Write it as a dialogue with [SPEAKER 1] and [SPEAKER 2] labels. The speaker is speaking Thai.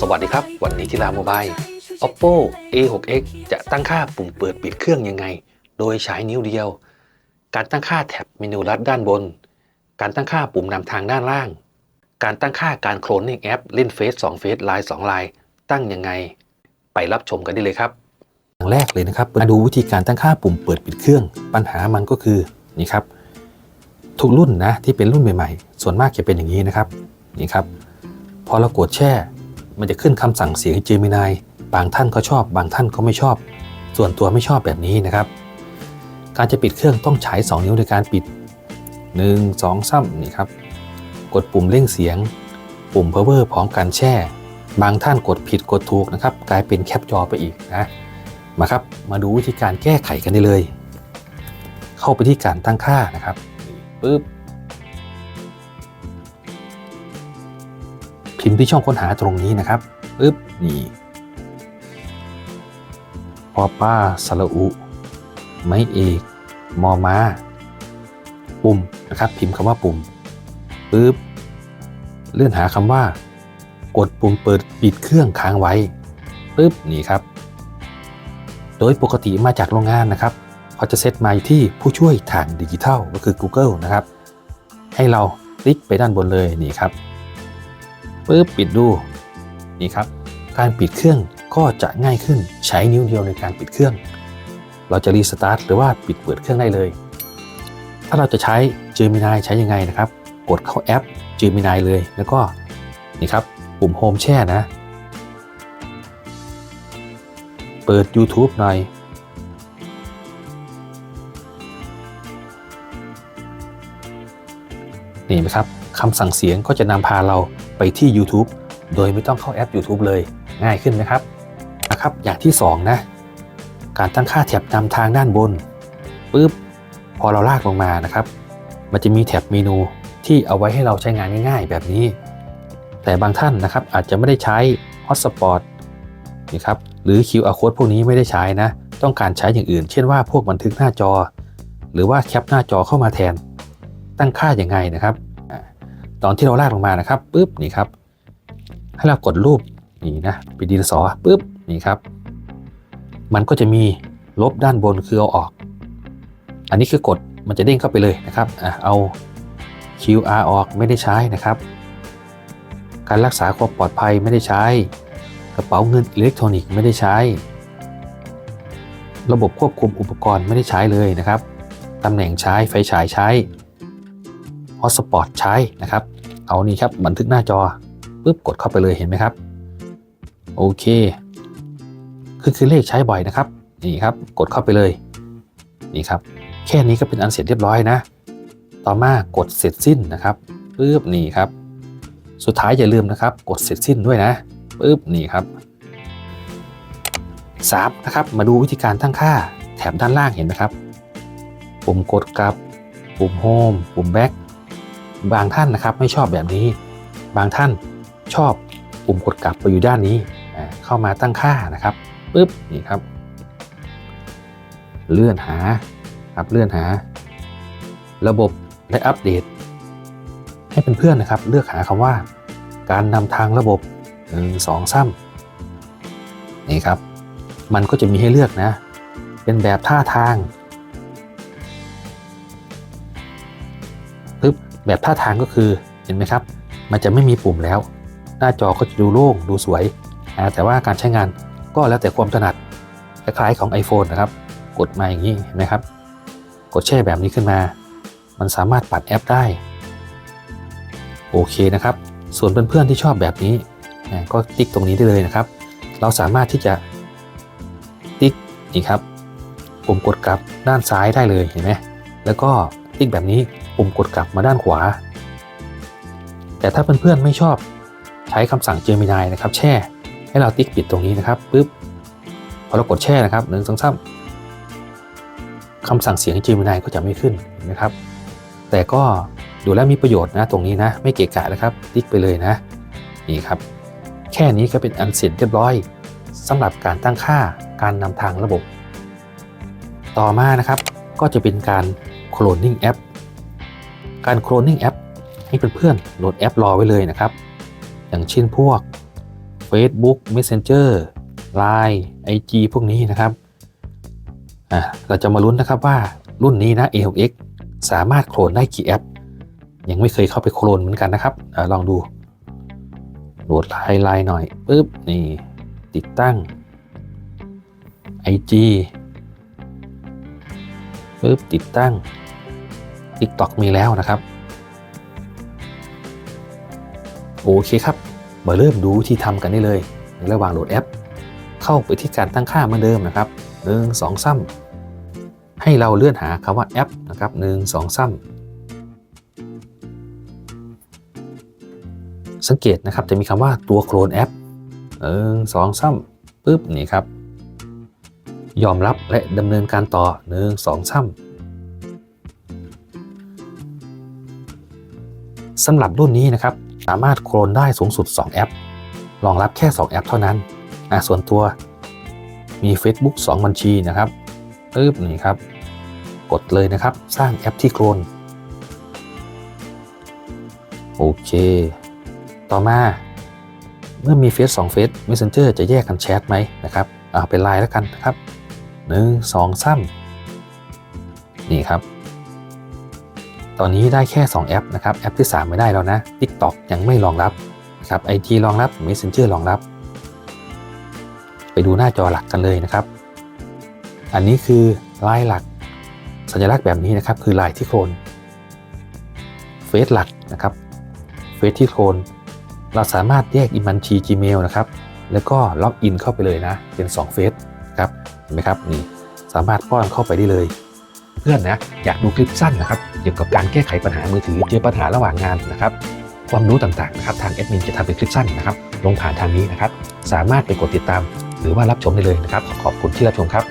[SPEAKER 1] สวัสดีครับ วันนี้ที่ลาโมบาย oppo a6x จะตั้งค่าปุ่มเปิดปิดเครื่องยังไง โดยใช้นิ้วเดียว การตั้งค่าแท็บเมนูลัดด้านบน การตั้งค่าปุ่มนำทางด้านล่าง การตั้งค่าการโคลนในแอปเล่นเฟซ2เฟซไลน์2ไลน์ตั้งยังไง ไปรับชมกันได้เลยครับอย่างแรกเลยนะครับมาดูวิธีการตั้งค่าปุ่มเปิดปิดเครื่อง ปัญหามันก็คือนี่ครับทุกรุ่นนะที่เป็นรุ่นใหม่ๆ ส่วนมากจะเป็นอย่างนี้นะครับนี่ครับ พอเรากดแช่ มันจะขึ้นคำสั่งเสียง Gemini บางท่านก็ชอบ บางท่านก็ไม่ชอบ ส่วนตัวไม่ชอบแบบนี้นะครับ การจะปิดเครื่องต้องใช้2นิ้วในการปิด 1 2 3นี่ครับ กดปุ่มเร่งเสียง ปุ่ม power พร้อมกันแช่ บางท่านกดผิดกดถูกนะครับ กลายเป็นแคปจอไปอีกนะ มาครับ มาดูวิธีการแก้ไขกันได้เลย เข้าไปที่การตั้งค่านะครับปึ๊บ พิมพ์ที่ช่องค้นหาตรงนี้นะครับปึ๊บนี่ปอป้าสระอุ ไม้เอก มอมาปุ่มนะครับ พิมพ์คำว่าปุ่มปึ๊บเลื่อนหาคำว่า กดปุ่มเปิดปิดเครื่องค้างไว้ปึ๊บนี่ครับ โดยปกติมาจากโรงงานนะครับเขาจะเซตมาอยู่ที่ผู้ช่วยทางดิจิทัลก็คือ Google นะครับ ให้เราคลิกไปด้านบนเลยนี่ครับ ปึ๊บปิดดูนี่ครับ การปิดเครื่องก็จะง่ายขึ้นใช้นิ้วเดียวในการปิดเครื่อง เราจะรีสตาร์ทหรือว่าปิดเปิดเครื่องได้เลย ถ้าเราจะใช้ Gemini ใช้ยังไงนะครับ กดเข้าแอป Gemini เลยแล้วก็นี่ครับปุ่ม Home แช่นะ เปิด YouTube หน่อย นี่ไหมครับคำสั่งเสียงก็จะนำพาเรา ไปที่ YouTube โดยไม่ต้องเข้าแอป YouTube เลยง่ายขึ้นไหมครับนะครับอย่างที่ 2 นะ การตั้งค่าแถบนำทางด้านบนปุ๊บพอเราลากลงมานะครับ มันจะมีแถบเมนูที่เอาไว้ให้เราใช้งานง่ายๆ แบบนี้ แต่บางท่านนะครับอาจจะไม่ได้ใช้ Hotspot นี่ครับหรือ QR code พวกนี้ไม่ได้ใช้นะ ต้องการใช้อย่างอื่น เช่นว่าพวกบันทึกหน้าจอ หรือว่าแคปหน้าจอเข้ามาแทน ตั้งค่าอย่างไงนะครับ ตอนที่เราลากลงมานะครับปุ๊บนี่ครับ ให้เรากดรูปนี่นะเป็นดินสอปุ๊บนี่ครับ มันก็จะมีลบด้านบนคือเอาออก อันนี้คือกดมันจะเด้งเข้าไปเลยนะครับอะเอา QR ออกไม่ได้ใช้นะครับ การรักษาความปลอดภัยไม่ได้ใช้ กระเป๋าเงินอิเล็กทรอนิกส์ไม่ได้ใช้ ระบบควบคุมอุปกรณ์ไม่ได้ใช้เลยนะครับตำแหน่งใช้ไฟฉายใช้ ฮอตสปอตใช้นะครับ เอานี่ครับบันทึกหน้าจอปุ๊บกดเข้าไปเลยเห็นไหมครับ โอเค คือคือเลขใช้บ่อยนะครับ นี่ครับกดเข้าไปเลย นี่ครับ แค่นี้ก็เป็นอันเสร็จเรียบร้อยนะ ต่อมากดเสร็จสิ้นนะครับปุ๊บนี่ครับ สุดท้ายอย่าลืมนะครับ กดเสร็จสิ้นด้วยนะปุ๊บนี่ครับสามนะครับ มาดูวิธีการตั้งค่า แถบด้านล่างเห็นไหมครับ ปุ่มกดกลับ ปุ่มโฮมปุ่มแบ็ก บางท่านนะครับไม่ชอบแบบนี้ บางท่านชอบปุ่มกดกลับไปอยู่ด้านนี้เข้ามาตั้งค่านะครับปุ๊บนี่ครับ เลื่อนหาครับเลื่อนหา ระบบและอัปเดต ให้เป็นเพื่อนๆนะครับ เลือกหาคำว่า การนำทางระบบ1 2 3นี่ครับ มันก็จะมีให้เลือกนะ เป็นแบบท่าทาง แบบท่าทางก็คือเห็นไหมครับ มันจะไม่มีปุ่มแล้ว หน้าจอก็จะดูโล่งดูสวยนะแต่ว่าการใช้งานก็แล้วแต่ความถนัดคล้ายๆของ iPhone นะครับ กดมาอย่างนี้เห็นไหมครับ กดแช่แบบนี้ขึ้นมา มันสามารถปัดแอปได้ โอเคนะครับ ส่วนเพื่อนๆที่ชอบแบบนี้นะก็ติ๊กตรงนี้ได้เลยนะครับ เราสามารถที่จะติ๊กนี่ครับปุ่มกดกลับด้านซ้ายได้เลยเห็นไหมแล้วก็ติ๊กแบบนี้ ปุ่มกดกลับมาด้านขวา แต่ถ้าเพื่อนๆไม่ชอบใช้คำสั่ง Gemini นะครับ แช่ ให้เราติ๊กปิดตรงนี้นะครับปุ๊บพอเรากดแช่นะครับหนึ่งสองสามคำสั่งเสียง Gemini ก็จะไม่ขึ้นนไหมครับ แต่ก็ดูแล้วมีประโยชน์นะตรงนี้นะ ไม่เกะกะนะครับ ติ๊กไปเลยนะนี่ครับ แค่นี้ก็เป็นอันเสร็จเรียบร้อยสำหรับการตั้งค่าการนำทางระบบ ต่อมานะครับก็จะเป็นการโคลนนิ่งแอป การโคลนนิ่งแอปให้เพื่อนๆโหลดแอปรอไว้เลยนะครับ อย่างเช่นพวก Facebook Messenger Line IG พวกนี้นะครับอะเราจะมาลุ้นนะครับว่ารุ่นนี้นะ A6X สามารถโคลนได้กี่แอป ยังไม่เคยเข้าไปโคลนเหมือนกันนะครับอลองดูโหลดไลน์ไลน์หน่อยปึ๊บนี่ติดตั้ง IG ปึ๊บติดตั้ง TikTok มีแล้วนะครับ โอเคครับ มาเริ่มดูวิธีทำกันได้เลย ในระหว่างโหลดแอป เข้าไปที่การตั้งค่าเหมือนเดิมนะครับหนึ่งสองซ้ำให้เราเลื่อนหาคำว่าแอปนะครับหนึ่งสองซ้ำสังเกตนะครับจะมีคำว่าตัวโคลนแอปหนึ่งสองซ้ำปึ๊บนี่ครับ ยอมรับและดำเนินการต่อหนึ่งสองซ้ำ สำหรับรุ่นนี้นะครับสามารถโคลนได้สูงสุด 2 แอป รองรับแค่ 2 แอปเท่านั้นอะส่วนตัวมี Facebook 2 บัญชีนะครับปึ๊บนี่ครับ กดเลยนะครับ สร้างแอปที่โคลนโอเค ต่อมา เมื่อมีเฟซ2เฟซ Messenger จะแยกกันแชทไหมนะครับเอาเป็นไลน์แล้วกันนะครับ1 2 3นี่ครับ ตอนนี้ได้แค่ 2 แอปนะครับ แอปที่ 3 ไม่ได้แล้วนะ TikTok ยังไม่รองรับนะครับ IG รองรับ Messenger รองรับ ไปดูหน้าจอหลักกันเลยนะครับ อันนี้คือลายหลัก สัญลักษณ์แบบนี้นะครับ คือลายที่โคลนเฟซหลักนะครับเฟซที่โคลนเราสามารถแยกอินบัญชี Gmail นะครับ แล้วก็ล็อกอินเข้าไปเลยนะ เป็น2เฟซครับ เห็นไหมครับ นี่ สามารถป้อนเข้าไปได้เลย เพื่อนนะอยากดูคลิปสั้นนะครับเกี่ยวกับการแก้ไขปัญหามือถือเจอปัญหาระหว่างงานนะครับความรู้ต่างๆนะครับทางแอดมินจะทำเป็นคลิปสั้นนะครับลงผ่านทางนี้นะครับ สามารถไปกดติดตาม หรือว่ารับชมได้เลยนะครับขอบคุณที่รับชมครับ